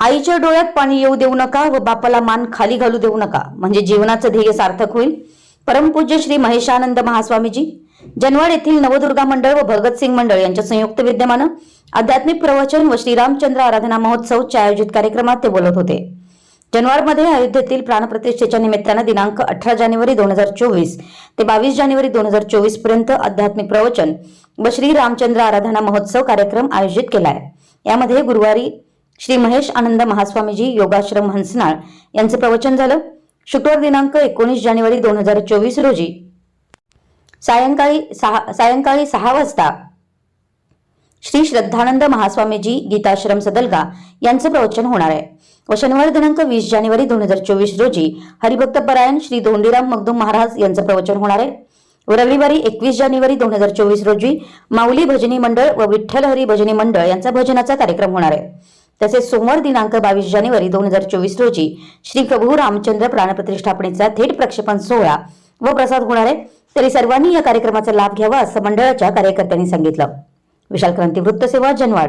आईच्या डोळ्यात पाणी येऊ देऊ नका व बापाला मान खाली घालू देऊ नका. म्हणजे जीवनाचं ध्येय सार्थक होईल. परमपूज्य श्री महेशानंद महास्वामीजी जनवाड येथील नवदुर्गा मंडळ व भगतसिंग मंडळ यांच्या संयुक्त विद्यमानं आध्यात्मिक प्रवचन व श्रीरामचंद्र आराधना महोत्सवच्या आयोजित कार्यक्रमात ते बोलत होते. जनवारमध्ये अयोध्येतील प्राणप्रतिष्ठेच्या निमित्तानं दिनांक अठरा जानेवारी दोन हजार चोवीस ते बावीस जानेवारी दोन हजार चोवीसपर्यंत आध्यात्मिक प्रवचन व श्री रामचंद्र आराधना महोत्सव कार्यक्रम आयोजित केला आहे. यामध्ये गुरुवारी श्री महेश आनंद महास्वामीजी योगाश्रम हंसनाळ यांचं प्रवचन झालं. शुक्रवार दिनांक एकोणीस जानेवारी दोन हजार चोवीस रोजी. सायंकाळी सहा सायंकाळी सहा वाजता श्री श्रद्धानंद महास्वामीजी गीताश्रम सदलगा यांचं प्रवचन होणार आहे. व शनिवार दिनांक वीस जानेवारी दोन हजार चोवीस रोजी हरिभक्त परायण श्री धोंडीराम मगदूम महाराज यांचं प्रवचन होणार आहे. व रविवारी एकवीस जानेवारी दोन हजार चोवीस रोजी माऊली भजनी मंडळ व विठ्ठल हरी भजनी मंडळ यांचा भजनाचा कार्यक्रम होणार आहे. तसेच सोमवार दिनांक बावीस जानेवारी दोन हजार चोवीस रोजी श्री प्रभू रामचंद्र प्राणप्रतिष्ठापनेचा थेट प्रक्षेपण सोहळा व प्रसाद होणार आहे. तरी सर्वांनी या कार्यक्रमाचा लाभ घ्यावा असं मंडळाच्या कार्यकर्त्यांनी सांगितलं. विशाल क्रांती वृत्तसेवा जनवाड.